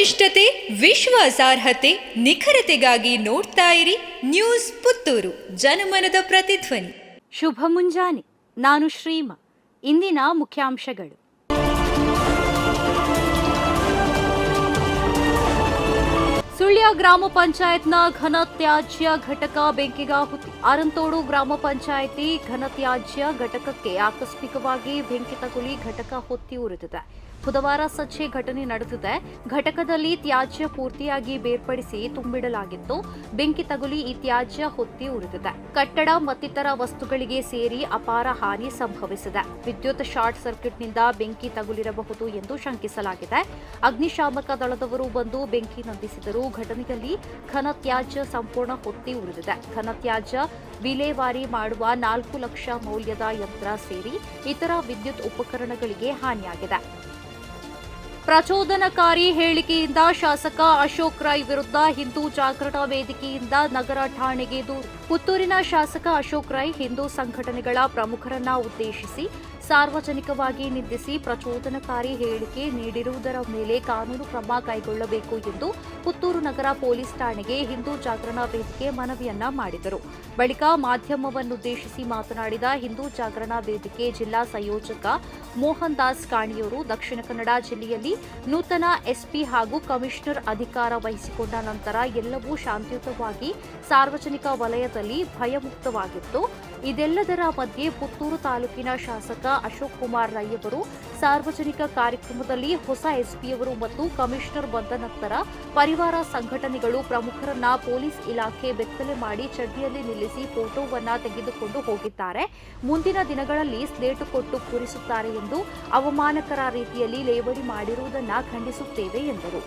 ವಸ್ತುನಿಷ್ಠತೆ ವಿಶ್ವಾಸಾರ್ಹತೆ ನಿಖರತೆಗಾಗಿ ನೋಡ್ತಾ ಇರಿ ನ್ಯೂಸ್ ಪುತ್ತೂರು. ಜನಮನದ ಪ್ರತಿಧ್ವನಿ. ಶುಭ ಮುಂಜಾನೆ. ನಾನು ಶ್ರೀಮ. ಇಂದಿನ ಮುಖ್ಯಾಂಶಗಳು. ಸುಳ್ಯ ಗ್ರಾಮ ಪಂಚಾಯತ್ನ ಘನ ತ್ಯಾಜ್ಯ ಘಟಕ ಬೆಂಕಿಗಾಹುತಿ. ಆರಂತೋಡು ಗ್ರಾಮ ಪಂಚಾಯಿತಿ ಘನ ತ್ಯಾಜ್ಯ ಘಟಕಕ್ಕೆ ಆಕಸ್ಮಿಕವಾಗಿ ಬೆಂಕಿ ತಗುಲಿ ಘಟಕ ಹೊತ್ತಿ ಉರಿದಿದೆ. ಬುಧವಾರ ಸಂಜೆ ಘಟನೆ ನಡೆದಿದೆ. ಘಟಕದಲ್ಲಿ ತ್ಯಾಜ್ಯ ಪೂರ್ತಿಯಾಗಿ ಬೇರ್ಪಡಿಸಿ ತುಂಬಿಡಲಾಗಿತ್ತು. ಬೆಂಕಿ ತಗುಲಿ ಈ ತ್ಯಾಜ್ಯ ಹೊತ್ತಿ ಉರಿದಿದೆ. ಕಟ್ಟಡ ಮತ್ತಿತರ ವಸ್ತುಗಳಿಗೆ ಸೇರಿ ಅಪಾರ ಹಾನಿ ಸಂಭವಿಸಿದೆ. ವಿದ್ಯುತ್ ಶಾರ್ಟ್ ಸರ್ಕ್ಯೂಟ್ನಿಂದ ಬೆಂಕಿ ತಗುಲಿರಬಹುದು ಎಂದು ಶಂಕಿಸಲಾಗಿದೆ. ಅಗ್ನಿಶಾಮಕ ದಳದವರು ಬಂದು ಬೆಂಕಿ ನಂದಿಸಿದರು ಘಟನೆಯಲ್ಲಿ ಘನ ತ್ಯಾಜ್ಯ ಸಂಪೂರ್ಣ ಹೊತ್ತಿ ಉರಿದಿದೆ. ಘನ ತ್ಯಾಜ್ಯ ವಿಲೇವಾರಿ ಮಾಡುವ ನಾಲ್ಕು ಲಕ್ಷ ಮೌಲ್ಯದ ಯಂತ್ರ ಸೇರಿ ಇತರ ವಿದ್ಯುತ್ ಉಪಕರಣಗಳಿಗೆ ಹಾನಿಯಾಗಿದೆ. ಪ್ರಚೋದನಕಾರಿ ಹೇಳಿಕೆಯಿಂದ ಶಾಸಕ ಅಶೋಕ್ ರೈ ವಿರುದ್ಧ ಹಿಂದೂ ಜಾಗೃತ ವೇದಿಕೆಯಿಂದ ನಗರ ಠಾಣೆಗೆ ದೂರು ಪುತ್ತೂರಿನ ಶಾಸಕ ಅಶೋಕ್ ರೈ ಹಿಂದೂ ಸಂಘಟನೆಗಳ ಪ್ರಮುಖರನ್ನ ಉದ್ದೇಶಿಸಿ ಸಾರ್ವಜನಿಕವಾಗಿ ನಿಂದಿಸಿ ಪ್ರಚೋದನಕಾರಿ ಹೇಳಿಕೆ ನೀಡಿರುವುದರ ಮೇಲೆ ಕಾನೂನು ಕ್ರಮ ಕೈಗೊಳ್ಳಬೇಕು ಎಂದು ಪುತ್ತೂರು ನಗರ ಪೊಲೀಸ್ ಠಾಣೆಗೆ ಹಿಂದೂ ಜಾಗರಣಾ ವೇದಿಕೆ ಮನವಿಯನ್ನ ಮಾಡಿದರು. ಬಳಿಕ ಮಾಧ್ಯಮವನ್ನುದ್ದೇಶಿಸಿ ಮಾತನಾಡಿದ ಹಿಂದೂ ಜಾಗರಣಾ ವೇದಿಕೆ ಜಿಲ್ಲಾ ಸಂಯೋಜಕ ಮೋಹನ್ ದಾಸ್ ಕಾಣಿಯವರು ದಕ್ಷಿಣ ಕನ್ನಡ ಜಿಲ್ಲೆಯಲ್ಲಿ ನೂತನ ಎಸ್ಪಿ ಹಾಗೂ ಕಮಿಷನರ್ ಅಧಿಕಾರ ವಹಿಸಿಕೊಂಡ ನಂತರ ಎಲ್ಲವೂ ಶಾಂತಿಯುತವಾಗಿ ಸಾರ್ವಜನಿಕ ವಲಯದಲ್ಲಿ ಭಯಮುಕ್ತವಾಗಿತ್ತು. ಇದೆಲ್ಲದರ ಮಧ್ಯೆ ಪುತ್ತೂರು ತಾಲೂಕಿನ ಶಾಸಕ ಅಶೋಕ್ ಕುಮಾರ್ ರೈ ಅವರು ಸಾರ್ವಜನಿಕ ಕಾರ್ಯಕ್ರಮದಲ್ಲಿ ಹೊಸ ಎಸ್ಪಿಯವರು ಮತ್ತು ಕಮಿಷನರ್ ಬಂದ ನಂತರ ಪರಿವಾರ ಸಂಘಟನೆಗಳು ಪ್ರಮುಖರನ್ನ ಪೊಲೀಸ್ ಇಲಾಖೆ ಬೆತ್ತಲೆ ಮಾಡಿ ಚಡ್ಡಿಯಲ್ಲಿ ನಿಲ್ಲಿಸಿ ಫೋಟೋವನ್ನ ತೆಗೆದುಕೊಂಡು ಹೋಗಿದ್ದಾರೆ. ಮುಂದಿನ ದಿನಗಳಲ್ಲಿ ಸ್ಲೇಟು ಕೊಟ್ಟು ಕೂರಿಸುತ್ತಾರೆ ಎಂದು ಅವಮಾನಕರ ರೀತಿಯಲ್ಲಿ ಲೇವಡಿ ಮಾಡಿರುವುದನ್ನು ಖಂಡಿಸುತ್ತೇವೆ ಎಂದರು.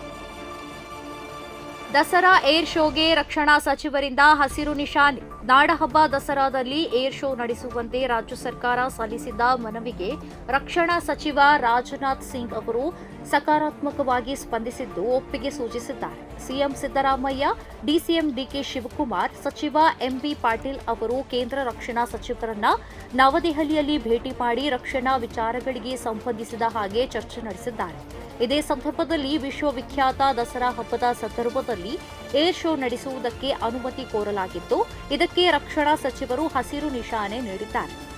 ದಸರಾ ಏರ್ ಶೋಗೆ ರಕ್ಷಣಾ ಸಚಿವರಿಂದ ಹಸಿರು ನಿಶಾನೆ. ನಾಡಹಬ್ಬ ದಸರಾದಲ್ಲಿ ಏರ್ ಶೋ ನಡೆಸುವಂತೆ ರಾಜ್ಯ ಸರ್ಕಾರ ಸಲ್ಲಿಸಿದ್ದ ಮನವಿಗೆ ರಕ್ಷಣಾ ಸಚಿವ ರಾಜನಾಥ್ ಸಿಂಗ್ ಅವರು ಸಕಾರಾತ್ಮಕವಾಗಿ ಸ್ಪಂದಿಸಿದ್ದು ಒಪ್ಪಿಗೆ ಸೂಚಿಸಿದ್ದಾರೆ. CM Siddaramaiah, DCM DK Shivakumar, ಸಚಿವ ಎಂಬಿ ಪಾಟೀಲ್ ಅವರು ಕೇಂದ್ರ ರಕ್ಷಣಾ ಸಚಿವರನ್ನ ನವದೆಹಲಿಯಲ್ಲಿ ಭೇಟಿ ಮಾಡಿ ರಕ್ಷಣಾ ವಿಚಾರಗಳಿಗೆ ಸಂಬಂಧಿಸಿದ ಹಾಗೆ ಚರ್ಚೆ ನಡೆಸಿದ್ದಾರೆ. ಇದೇ ಸಂದರ್ಭದಲ್ಲಿ ವಿಶ್ವವಿಖ್ಯಾತ ದಸರಾ ಹಬ್ಬದ ಸಂದರ್ಭದಲ್ಲಿ ಏರ್ ಶೋ ನಡೆಸುವುದಕ್ಕೆ ಅನುಮತಿ ಕೋರಲಾಗಿದ್ದು, ಇದಕ್ಕೆ ರಕ್ಷಣಾ ಸಚಿವರು ಹಸಿರು ನಿಶಾನೆ ನೀಡಿದ್ದಾರೆ.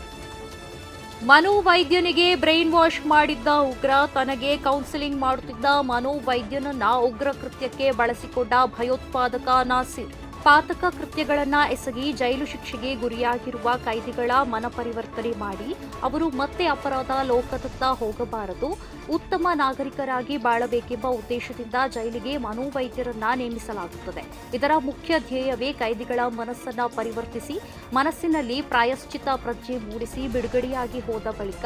ಮನೋವೈದ್ಯನಿಗೆ ಬ್ರೈನ್ ವಾಶ್ ಮಾಡಿದ್ದ ಉಗ್ರ ತನಗೆ ಕೌನ್ಸಿಲಿಂಗ್ ಮಾಡುತ್ತಿದ್ದ ಮನೋವೈದ್ಯನನ್ನ ಉಗ್ರ ಕೃತ್ಯಕ್ಕೆ ಬಳಸಿಕೊಂಡ ಭಯೋತ್ಪಾದಕ ನಾಸೀರ್. ಪಾತಕ ಕೃತ್ಯಗಳನ್ನು ಎಸಗಿ ಜೈಲು ಶಿಕ್ಷೆಗೆ ಗುರಿಯಾಗಿರುವ ಕೈದಿಗಳ ಮನಪರಿವರ್ತನೆ ಮಾಡಿ ಅವರು ಮತ್ತೆ ಅಪರಾಧ ಲೋಕದತ್ತ ಹೋಗಬಾರದು, ಉತ್ತಮ ನಾಗರಿಕರಾಗಿ ಬಾಳಬೇಕೆಂಬ ಉದ್ದೇಶದಿಂದ ಜೈಲಿಗೆ ಮನೋವೈದ್ಯರನ್ನ ನೇಮಿಸಲಾಗುತ್ತದೆ. ಇದರ ಮುಖ್ಯ ಧ್ಯೇಯವೇ ಕೈದಿಗಳ ಮನಸ್ಸನ್ನ ಪರಿವರ್ತಿಸಿ, ಮನಸ್ಸಿನಲ್ಲಿ ಪ್ರಾಯಶ್ಚಿತ ಪ್ರಜ್ಞೆ ಮೂಡಿಸಿ ಬಿಡುಗಡೆಯಾಗಿ ಹೋದ ಬಳಿಕ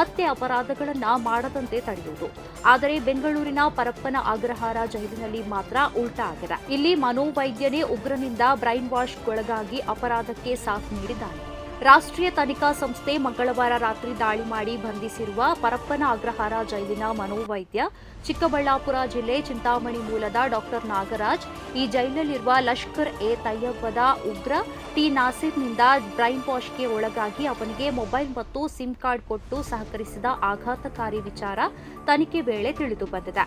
ಮತ್ತೆ ಅಪರಾಧಗಳನ್ನು ಮಾಡದಂತೆ ತಡೆಯುವುದು. ಆದರೆ ಬೆಂಗಳೂರಿನ ಪರಪ್ಪನ ಅಗ್ರಹಾರ ಜೈಲಿನಲ್ಲಿ ಮಾತ್ರ ಉಲ್ಟಾ ಆಗಿದೆ. ಇಲ್ಲಿ ಮನೋವೈದ್ಯನೇ ಉಗ್ರನಿಂದ ಬ್ರೈನ್ ವಾಶ್ಗೊಳಗಾಗಿ ಅಪರಾಧಕ್ಕೆ ಸಾಥ್ ನೀಡಿದ್ದಾರೆ. ರಾಷ್ಟ್ರೀಯ ತನಿಖಾ ಸಂಸ್ಥೆ ಮಂಗಳವಾರ ರಾತ್ರಿ ದಾಳಿ ಮಾಡಿ ಬಂಧಿಸಿರುವ ಪರಪ್ಪನ ಅಗ್ರಹಾರ ಜೈಲಿನ ಮನೋವೈದ್ಯ ಚಿಕ್ಕಬಳ್ಳಾಪುರ ಜಿಲ್ಲೆ ಚಿಂತಾಮಣಿ ಮೂಲದ ಡಾಕ್ಟರ್ ನಾಗರಾಜ್, ಈ ಜೈಲಿನಲ್ಲಿರುವ ಲಷ್ಕರ್ ಎ ತಯ್ಯಬ್ಬದ ಉಗ್ರ ಟಿ ನಾಸೀರ್ನಿಂದ ಬ್ರೈನ್ ವಾಶ್ಗೆ ಒಳಗಾಗಿ ಅವನಿಗೆ ಮೊಬೈಲ್ ಮತ್ತು ಸಿಮ್ ಕಾರ್ಡ್ ಕೊಟ್ಟು ಸಹಕರಿಸಿದ ಆಘಾತಕಾರಿ ವಿಚಾರ ತನಿಖೆ ವೇಳೆ ತಿಳಿದು ಬಂದಿದೆ.